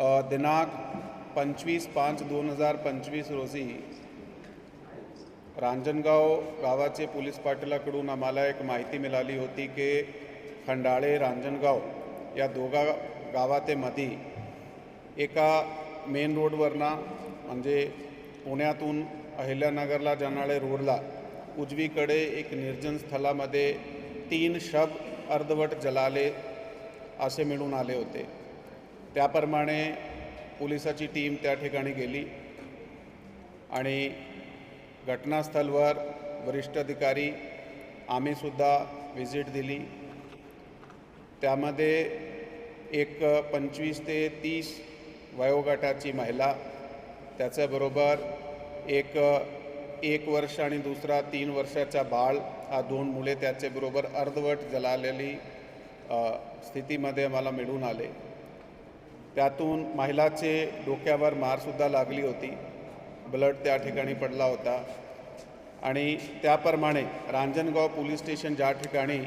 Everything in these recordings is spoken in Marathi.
दिनांक पंचवीस पाच दोन हजार पंचवीस रोजी रांजणगाव गावाचे पोलीस पाटलाकडून आम्हाला एक माहिती मिळाली होती की खंडाळे रांजणगाव या दोघा गावातेमध्ये एका मेन रोडवरनं म्हणजे पुण्यातून अहिल्यानगरला जाणारे रोडला उजवीकडे एक निर्जन स्थलामध्ये तीन शब अर्धवट जलाले असे मिळून आले होते. त्याप्रमाणे पोलिसाची टीम त्या ठिकाणी गेली आणि घटनास्थळवर वरिष्ठ अधिकारी आम्हीसुद्धा व्हिजिट दिली. त्यामध्ये एक पंचवीस ते तीस वयोगटाची महिला त्याच्याबरोबर एक एक वर्ष आणि दुसरा तीन वर्षाचा बाळ हा दोन मुले त्याच्याबरोबर अर्धवट जलालेली स्थितीमध्ये मला मिळून आले. त्यातून महिलाचे डोक्यावर मारसुद्धा लागली होती. ब्लड त्या ठिकाणी पडला होता. आणि त्याप्रमाणे रांजणगाव पोलीस स्टेशन ज्या ठिकाणी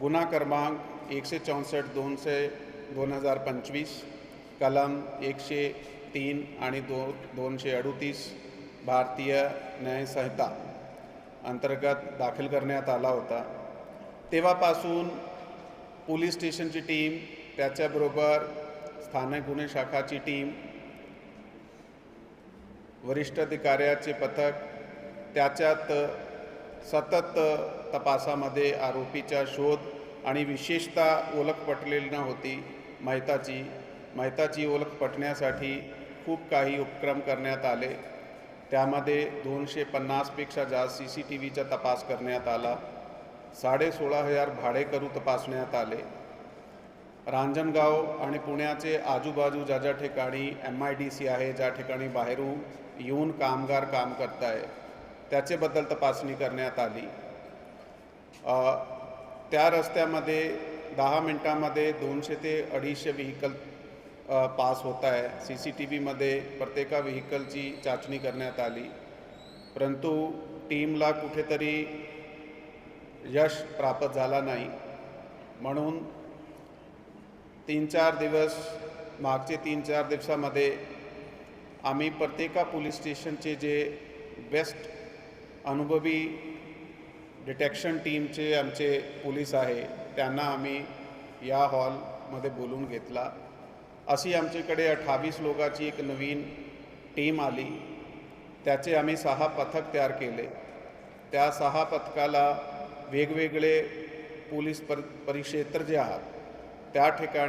गुन्हा क्रमांक एकशे चौसष्ट दोनशे दोन हजार पंचवीस कलम एकशे तीन आणि दो दोनशे अडुतीस भारतीय न्यायसंहिता अंतर्गत दाखल करण्यात आला होता. तेव्हापासून पोलीस स्टेशनची टीम त्याच्याबरोबर स्थानिक गुन्हे शाखाची टीम वरिष्ठ अधिकाऱ्याचे पथक त्याच्यात सतत तपासामध्ये आरोपीचा शोध आणि विशेषतः ओळख पटलेली नव्हती. माहिताची माहिताची ओळख पटण्यासाठी खूप काही उपक्रम करण्यात आले. त्यामध्ये दोनशे पन्नासपेक्षा जास्त सी सी टी व्हीचा तपास करण्यात आला. साडे सोळा हजार भाडेकरू तपासण्यात आले. रांजणगाव आणि पुण्याचे आजूबाजू ज्या ज्या ठिकाणी एम आय डी सी आहे ज्या ठिकाणी बाहेरून येऊन कामगार काम करत आहे त्याच्याबद्दल तपासणी करण्यात आली. त्या रस्त्यामध्ये दहा मिनटामध्ये दोनशे ते अडीचशे व्हेकल पास होत आहे सी सी टी व्हीमध्ये प्रत्येका व्हेकलची चाचणी करण्यात आली. परंतु टीमला कुठेतरी यश प्राप्त झाला नाही. म्हणून तीन चार दिवस मागचे तीन चार दिवसामध्ये आम्ही प्रत्येका पोलीस स्टेशनचे जे बेस्ट अनुभवी डिटेक्शन टीमचे आमचे पोलीस आहे त्यांना आम्ही या हॉलमध्ये बोलून घेतला. अशी आमच्याकडे अठ्ठावीस लोकांची एक नवीन टीम आली. त्याचे आम्ही सहा पथक तयार केले. त्या सहा पथकाला वेगवेगळे पोलीस पर परिक्षेत्र जे आहात त्या ठिकाणी